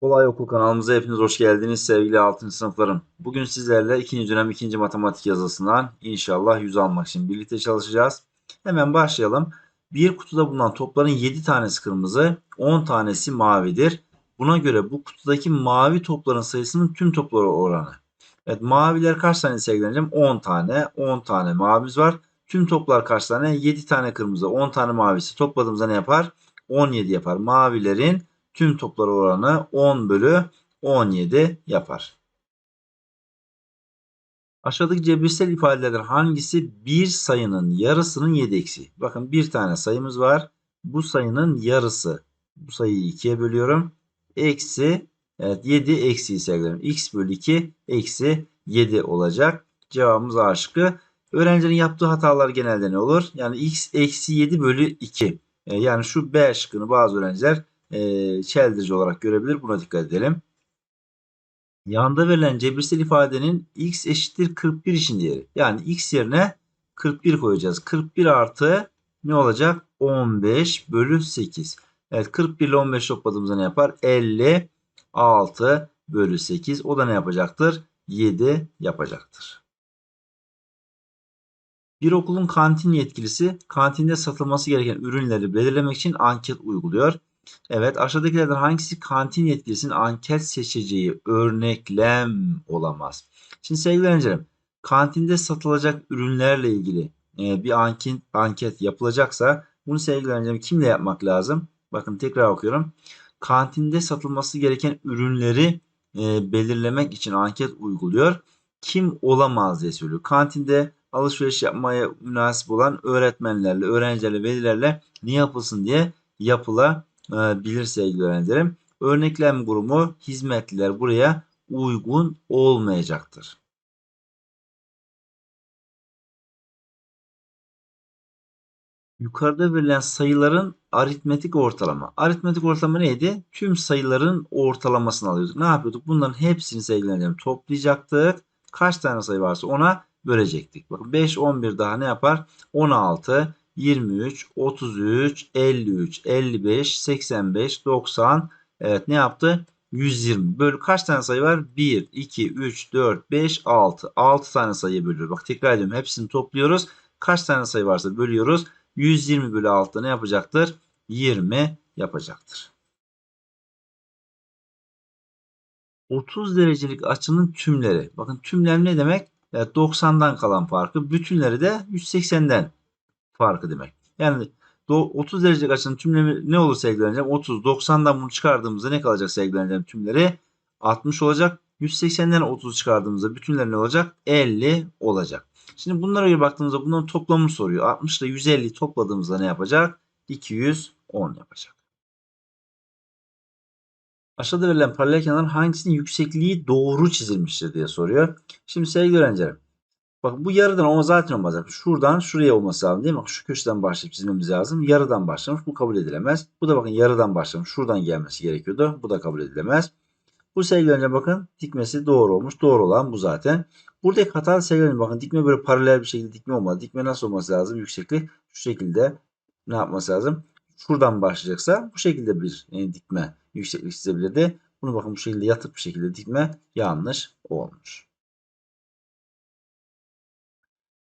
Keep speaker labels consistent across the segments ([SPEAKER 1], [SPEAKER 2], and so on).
[SPEAKER 1] Kolay Okul kanalımıza hepiniz hoş geldiniz sevgili 6. sınıflarım. Bugün sizlerle 2. dönem 2. matematik yazısından inşallah 100 almak için birlikte çalışacağız. Hemen başlayalım. Bir kutuda bulunan topların 7 tanesi kırmızı, 10 tanesi mavidir. Buna göre bu kutudaki mavi topların sayısının tüm topları oranı. Evet maviler kaç tane sevgileneceğim? 10 tane. 10 tane mavimiz var. Tüm toplar kaç tane? 7 tane kırmızı, 10 tane mavisi topladığımızda ne yapar? 17 yapar. Mavilerin tüm toplar oranı 10 bölü 17 yapar. Aşağıdaki cebirsel ifadelerden hangisi bir sayının yarısının 7 eksi? Bakın bir tane sayımız var. Bu sayının yarısı. Bu sayıyı 2'ye bölüyorum. Eksi evet 7 eksi sergilerim. x bölü 2 eksi 7 olacak. Cevabımız A şıkkı. Öğrencinin yaptığı hatalar genelde ne olur? Yani x eksi 7 bölü 2. E, yani şu B şıkkını bazı öğrenciler e, çeldirici olarak görebilir. Buna dikkat edelim. Yanda verilen cebirsel ifadenin x eşittir 41 için değeri. Yani x yerine 41 koyacağız. 41 artı ne olacak? 15 bölü 8. Evet 41 ile 15 topladığımızda ne yapar? 56 bölü 8. O da ne yapacaktır? 7 yapacaktır. Bir okulun kantin yetkilisi kantinde satılması gereken ürünleri belirlemek için anket uyguluyor. Evet aşağıdakilerden hangisi kantin yetkilisinin anket seçeceği örneklem olamaz? Şimdi sevgili öğrencilerim kantinde satılacak ürünlerle ilgili e, bir anket, anket yapılacaksa bunu sevgili öğrencilerim kimle yapmak lazım? Bakın tekrar okuyorum. Kantinde satılması gereken ürünleri e, belirlemek için anket uyguluyor. Kim olamaz diye söylüyor. Kantinde alışveriş yapmaya münasip olan öğretmenlerle, öğrencilerle, velilerle ne yapılsın diye yapılabilir sevgili öğrencilerim. Örneklem grubu hizmetliler buraya uygun olmayacaktır. Yukarıda verilen sayıların aritmetik ortalama. Aritmetik ortalama neydi? Tüm sayıların ortalamasını alıyorduk. Ne yapıyorduk? Bunların hepsini sevgilerim toplayacaktık. Kaç tane sayı varsa ona bölecektik. Bakın 5, 11 daha ne yapar? 16, 23, 33, 53, 55, 85, 90. Evet ne yaptı? 120. Bölü kaç tane sayı var? 1, 2, 3, 4, 5, 6. 6 tane sayıya bölüyoruz. Bak tekrar ediyorum. Hepsini topluyoruz. Kaç tane sayı varsa bölüyoruz. 120 bölü 6 ne yapacaktır? 20 yapacaktır. 30 derecelik açının tümleri. Bakın tümler ne demek? Evet, 90'dan kalan farkı. Bütünleri de 180'den farkı demek. Yani 30 derecelik açının tümleri ne olur sevgili öğrencilerim? 30, 90'dan bunu çıkardığımızda ne kalacak öğrencilerim? Tümleri 60 olacak. 180'den 30 çıkardığımızda bütünler ne olacak? 50 olacak. Şimdi bunlara göre baktığımızda bunların toplamını soruyor. 60 ile 150 topladığımızda ne yapacak? 210 yapacak. Aşağıda verilen paralel kenarın hangisinin yüksekliği doğru çizilmiştir diye soruyor. Şimdi sevgili öğrencilerim. Bakın bu yarıdan ama zaten olmaz. Şuradan şuraya olması lazım değil mi? Şu köşeden başlayıp çizmemiz lazım. Yarıdan başlamış. Bu kabul edilemez. Bu da bakın yarıdan başlamış. Şuradan gelmesi gerekiyordu. Bu da kabul edilemez. Bu sevgili öğrenciler bakın dikmesi doğru olmuş. Doğru olan bu zaten. Buradaki hata sevgili bakın dikme böyle paralel bir şekilde dikme olmadı. Dikme nasıl olması lazım? Yükseklik şu şekilde ne yapması lazım? Şuradan başlayacaksa bu şekilde bir yani dikme yükseklik çizebilirdi. Bunu bakın bu şekilde yatıp bir şekilde dikme yanlış olmuş.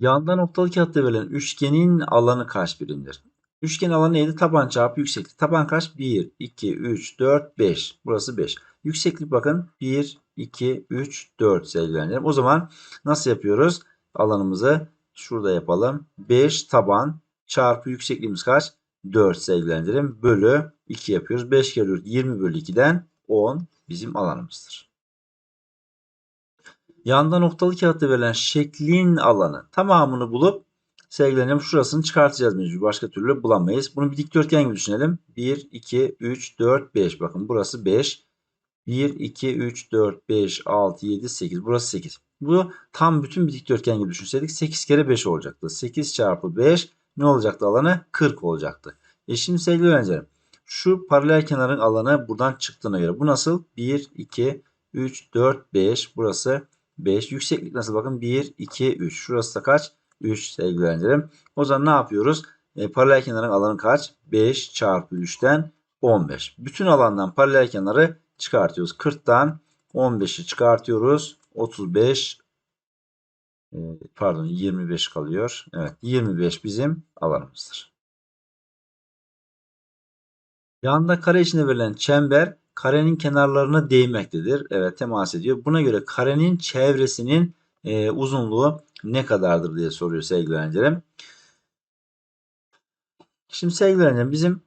[SPEAKER 1] Yanda noktalı kağıtta verilen üçgenin alanı kaç birimdir? Üçgen alanı neydi? Taban çarpı yükseklik. Taban kaç? 1, 2, 3, 4, 5. Burası 5. Yükseklik bakın 1, 2, 3, 4 sevgilerim. O zaman nasıl yapıyoruz? Alanımızı şurada yapalım. 5 taban çarpı yüksekliğimiz kaç? 4 sevgilerim. Bölü 2 yapıyoruz. 5 kere 4 20 bölü 2'den 10 bizim alanımızdır. Yanda noktalı kağıtta verilen şeklin alanı tamamını bulup sevgilerim şurasını çıkartacağız mecbur. Başka türlü bulamayız. Bunu bir dikdörtgen gibi düşünelim. 1, 2, 3, 4, 5. Bakın burası 5. 1, 2, 3, 4, 5, 6, 7, 8. Burası 8. Bu tam bütün bir dikdörtgen gibi düşünseydik 8 kere 5 olacaktı. 8 çarpı 5 ne olacaktı alanı? 40 olacaktı. E şimdi sevgili öğrencilerim şu paralel kenarın alanı buradan çıktığına göre bu nasıl? 1, 2, 3, 4, 5. Burası 5. Yükseklik nasıl? Bakın 1, 2, 3. Şurası da kaç? 3 sevgili öğrencilerim. O zaman ne yapıyoruz? E, paralel kenarın alanı kaç? 5 çarpı 3'ten 15. Bütün alandan paralel kenarı çıkartıyoruz. 40'tan 15'i çıkartıyoruz. 35 e, pardon 25 kalıyor. Evet 25 bizim alanımızdır. Yanında kare içinde verilen çember karenin kenarlarına değmektedir. Evet temas ediyor. Buna göre karenin çevresinin e, uzunluğu ne kadardır diye soruyor sevgili öğrencilerim. Şimdi sevgili öğrencilerim bizim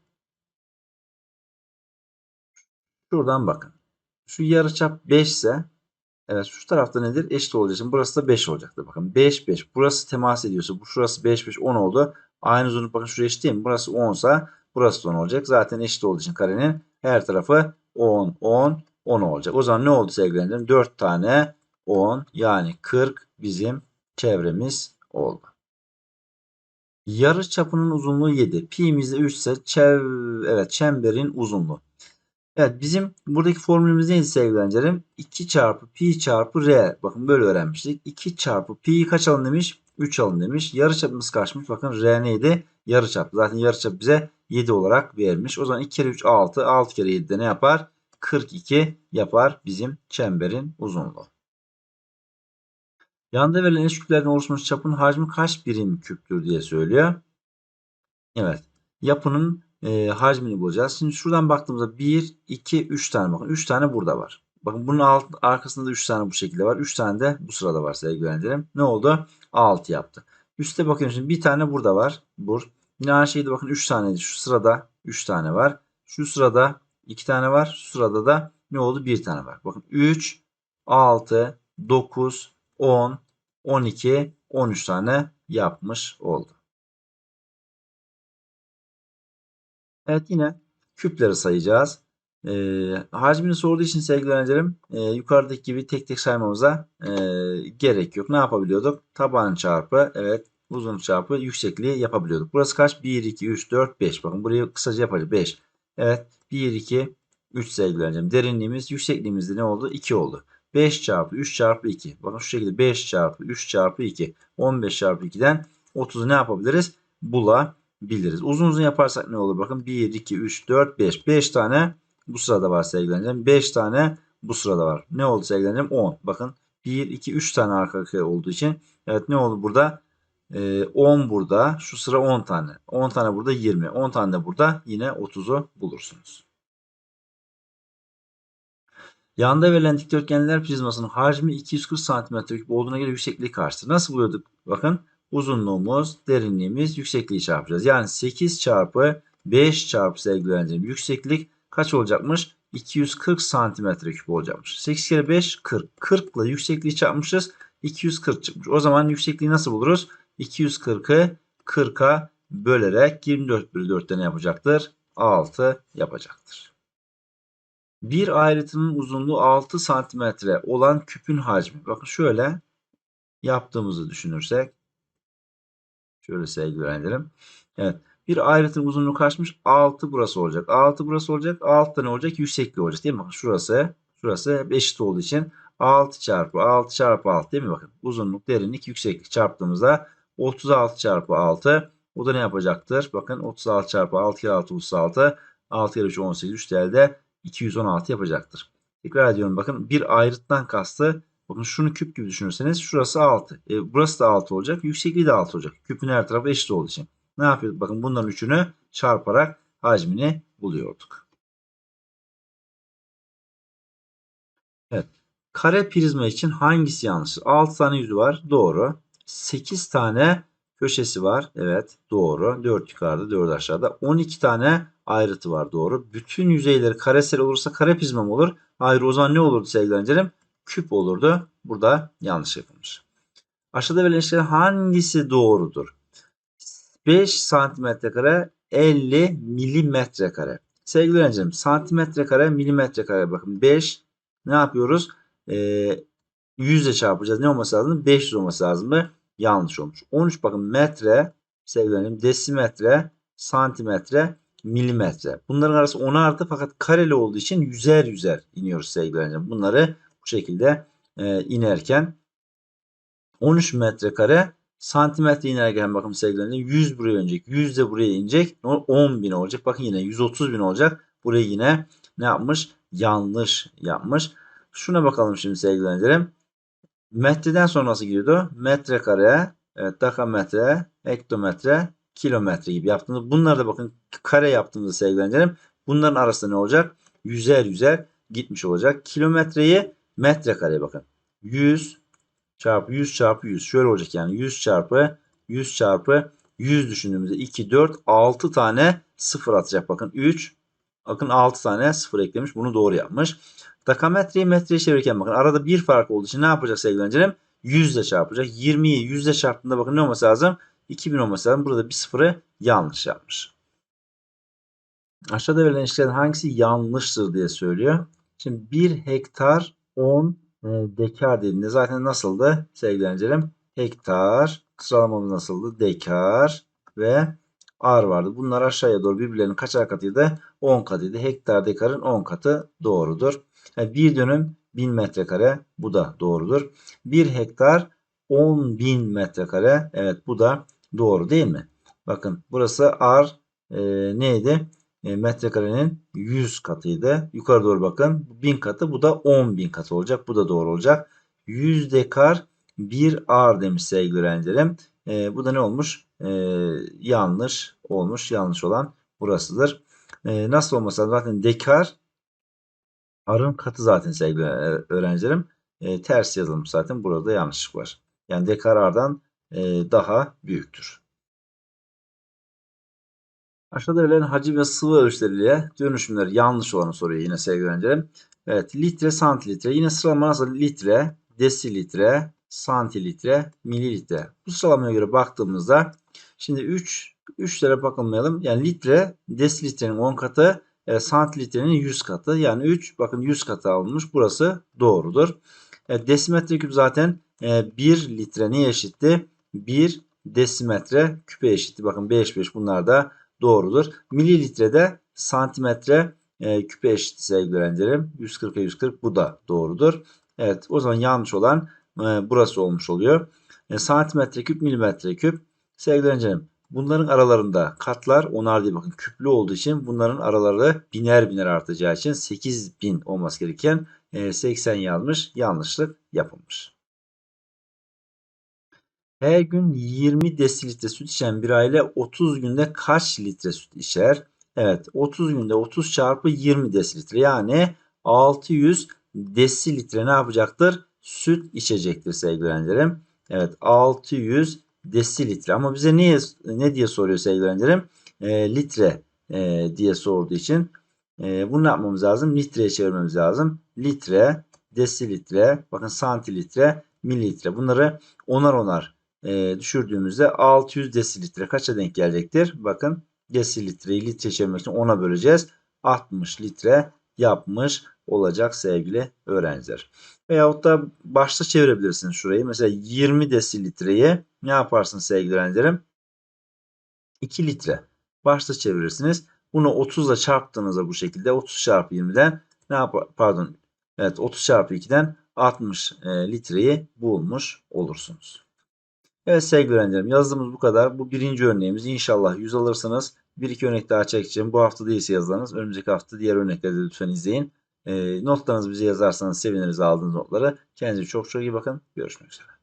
[SPEAKER 1] şuradan bakın. Şu yarıçap 5 ise evet şu tarafta nedir? Eşit olacağı için burası da 5 olacaktır. Bakın 5 5. Burası temas ediyorsa bu şurası 5 5 10 oldu. Aynı uzunluk bakın şuraya eşit değil mi? Burası 10 ise burası da 10 olacak. Zaten eşit olduğu için karenin her tarafı 10 10 10 olacak. O zaman ne oldu sevgili öğrencilerim? 4 tane 10 yani 40 bizim çevremiz oldu. Yarı çapının uzunluğu 7. Pi'miz de 3 ise çev evet çemberin uzunluğu. Evet bizim buradaki formülümüz neydi sevgili öğrencilerim? 2 çarpı pi çarpı r. Bakın böyle öğrenmiştik. 2 çarpı pi kaç alın demiş? 3 alın demiş. Yarı çapımız kaçmış? Bakın r neydi? Yarı çap. Zaten yarı çap bize 7 olarak vermiş. O zaman 2 kere 3 6. 6 kere 7 de ne yapar? 42 yapar bizim çemberin uzunluğu. Yanda verilen eş küplerden oluşmuş çapın hacmi kaç birim küptür diye söylüyor. Evet. Yapının e, hacmini bulacağız. Şimdi şuradan baktığımızda 1, 2, 3 tane bakın. 3 tane burada var. Bakın bunun alt, arkasında da 3 tane bu şekilde var. 3 tane de bu sırada var sevgili öğrencilerim. Ne oldu? 6 yaptı. Üste bakıyorum şimdi bir tane burada var. Bur. Yine aynı şeyde bakın 3 tane şu sırada 3 tane var. Şu sırada 2 tane var. Şu sırada da ne oldu? 1 tane var. Bakın 3, 6, 9, 10, 12, 13 tane yapmış oldu. Evet yine küpleri sayacağız. E, hacmini sorduğu için sevgili öğrencilerim e, yukarıdaki gibi tek tek saymamıza e, gerek yok. Ne yapabiliyorduk? Taban çarpı evet uzun çarpı yüksekliği yapabiliyorduk. Burası kaç? 1, 2, 3, 4, 5. Bakın burayı kısaca yapacağız. 5. Evet 1, 2, 3 sevgili öğrencim. Derinliğimiz yüksekliğimizde ne oldu? 2 oldu. 5 çarpı 3 çarpı 2. Bakın şu şekilde 5 çarpı 3 çarpı 2. 15 çarpı 2'den 30'u ne yapabiliriz? Bulabiliriz. Uzun uzun yaparsak ne olur? Bakın 1, 2, 3, 4, 5. 5 tane bu sırada var sevgilerim. 5 tane bu sırada var. Ne oldu sevgilerim? 10. Bakın 1, 2, 3 tane arka arkaya olduğu için. Evet ne oldu burada? Ee, 10 burada. Şu sıra 10 tane. 10 tane burada 20. 10 tane de burada. Yine 30'u bulursunuz. Yanda verilen dikdörtgenler prizmasının hacmi 240 cm olduğuna göre yüksekliği kaçtır? Nasıl buluyorduk? Bakın uzunluğumuz, derinliğimiz, yüksekliği çarpacağız. Yani 8 çarpı 5 çarpı sevgili yükseklik kaç olacakmış? 240 santimetre küp olacakmış. 8 kere 5 40. 40 ile yüksekliği çarpmışız. 240 çıkmış. O zaman yüksekliği nasıl buluruz? 240'ı 40'a bölerek 24 bölü 4'te ne yapacaktır? 6 yapacaktır. Bir ayrıtının uzunluğu 6 santimetre olan küpün hacmi. Bakın şöyle yaptığımızı düşünürsek. Şöyle sevgili öğrencilerim. Evet. Bir ayrıtın uzunluğu kaçmış? 6 burası olacak. 6 burası olacak. 6 ne olacak? Yüksekliği olacak değil mi? Bakın şurası. Şurası hep eşit olduğu için 6 çarpı 6 çarpı 6 değil mi? Bakın uzunluk, derinlik, yükseklik çarptığımızda 36 çarpı 6 o da ne yapacaktır? Bakın 36 çarpı 6 kere 6 36 6 kere 3 18 3 elde 216 yapacaktır. Tekrar ediyorum bakın bir ayrıttan kastı bakın şunu küp gibi düşünürseniz şurası 6. E, burası da 6 olacak. Yüksekliği de 6 olacak. Küpün her tarafı eşit olduğu için. Ne yapıyorduk? Bakın bunların üçünü çarparak hacmini buluyorduk. Evet. Kare prizma için hangisi yanlış? 6 tane yüzü var. Doğru. 8 tane köşesi var. Evet. Doğru. 4 yukarıda 4 aşağıda. 12 tane ayrıtı var. Doğru. Bütün yüzeyleri karesel olursa kare prizma mı olur? Hayır o zaman ne olurdu sevgili öğrencilerim? Küp olurdu. Burada yanlış yapılmış. Aşağıda verilen işlerin hangisi doğrudur? 5 santimetre kare 50 milimetre kare. Sevgili öğrencilerim santimetre kare milimetre kare bakın 5 ne yapıyoruz? Ee, 100 ile çarpacağız. Ne olması lazım? 500 olması lazım mı? Yanlış olmuş. 13 bakın metre sevgili öğrencilerim desimetre santimetre milimetre. Bunların arası 10 artı fakat kareli olduğu için yüzer yüzer iniyoruz sevgili öğrencilerim. Bunları bu şekilde e, inerken 13 metrekare Santimetre inerken bakın sevgili öğrencilerim 100 buraya inecek. 100 de buraya inecek. 10 bin olacak. Bakın yine 130 bin olacak. Burayı yine ne yapmış? Yanlış yapmış. Şuna bakalım şimdi sevgili. Metreden sonra nasıl gidiyordu? Metrekare, evet, dekametre, hektometre, kilometre gibi yaptığımız. Bunları da bakın kare yaptığımızda sevgili. Bunların arasında ne olacak? Yüzer yüzer gitmiş olacak. Kilometreyi metrekareye bakın. 100 çarpı 100 çarpı 100. Şöyle olacak yani 100 çarpı 100 çarpı 100 düşündüğümüzde 2, 4, 6 tane sıfır atacak. Bakın 3, bakın 6 tane sıfır eklemiş. Bunu doğru yapmış. Dakametreyi metreye çevirirken bakın arada bir fark olduğu için ne yapacak sevgili öğrencilerim? 100 ile çarpacak. 20'yi 100 ile çarptığında bakın ne olması lazım? 2000 olması lazım. Burada bir sıfırı yanlış yapmış. Aşağıda verilen ilişkilerden hangisi yanlıştır diye söylüyor. Şimdi 1 hektar 10 e, dekar dediğinde zaten nasıldı sevgili öğrencilerim? Hektar sıralamamız nasıldı? Dekar ve ar vardı. Bunlar aşağıya doğru birbirlerinin kaçar katıydı? 10 katıydı. Hektar dekarın 10 katı doğrudur. Yani bir dönüm 1000 metrekare bu da doğrudur. 1 hektar 10 bin metrekare evet bu da doğru değil mi? Bakın burası ar e, neydi? E, metrekarenin 100 katıydı. Yukarı doğru bakın. 1000 katı bu da 10 bin katı olacak. Bu da doğru olacak. 100 dekar 1 ar demiş sevgili öğrencilerim. E, bu da ne olmuş? E, yanlış olmuş. Yanlış olan burasıdır. E, nasıl olmasa zaten dekar arın katı zaten sevgili öğrencilerim. E, ters yazılmış zaten. Burada yanlışlık var. Yani dekar ardan e, daha büyüktür. Aşağıda verilen hacim ve sıvı ölçüleriyle dönüşümler yanlış olanı soruyor yine sevgili öğrencilerim. Evet litre santiltre yine sıralama nasıl litre, desilitre, santiltre, mililitre. Bu sıralamaya göre baktığımızda şimdi 3 3'lere bakılmayalım. Yani litre desilitrenin 10 katı, e, santilitrenin 100 katı. Yani 3 bakın 100 katı alınmış. Burası doğrudur. E, desimetre küp zaten e, 1 litre neye eşitti? 1 desimetre küpe eşitti. Bakın 5 5 bunlar da doğrudur. Mililitrede santimetre e, küpe eşit sevgili öğrencilerim. 140'a 140 bu da doğrudur. Evet o zaman yanlış olan e, burası olmuş oluyor. E, santimetre küp milimetre küp. Sevgili öğrencilerim bunların aralarında katlar onar değil bakın küplü olduğu için bunların araları biner biner artacağı için 8000 olması gereken e, 80 yazmış yanlışlık yapılmış. Her gün 20 desilitre süt içen bir aile 30 günde kaç litre süt içer? Evet 30 günde 30 çarpı 20 desilitre yani 600 desilitre ne yapacaktır? Süt içecektir sevgili öğrencilerim. Evet 600 desilitre ama bize niye ne diye soruyor sevgili öğrencilerim? E, litre e, diye sorduğu için e, bunu yapmamız lazım? Litreye çevirmemiz lazım. Litre, desilitre, bakın santilitre, mililitre bunları onar onar e, düşürdüğümüzde 600 desilitre kaça denk gelecektir? Bakın desilitreyi litre çevirmek için 10'a böleceğiz. 60 litre yapmış olacak sevgili öğrenciler. Veyahut da başta çevirebilirsiniz şurayı. Mesela 20 desilitreyi ne yaparsınız sevgili öğrencilerim? 2 litre. Başta çevirirsiniz. Bunu 30 ile çarptığınızda bu şekilde 30 çarpı 20'den ne yapar? Pardon. Evet 30 çarpı 2'den 60 e, litreyi bulmuş olursunuz. Evet sevgili öğrencilerim yazdığımız bu kadar. Bu birinci örneğimiz. İnşallah 100 alırsınız. Bir iki örnek daha çekeceğim. Bu hafta değilse yazılarınız. Önümüzdeki hafta diğer örnekleri de lütfen izleyin. E, notlarınızı bize yazarsanız seviniriz aldığınız notları. Kendinize çok çok iyi bakın. Görüşmek üzere.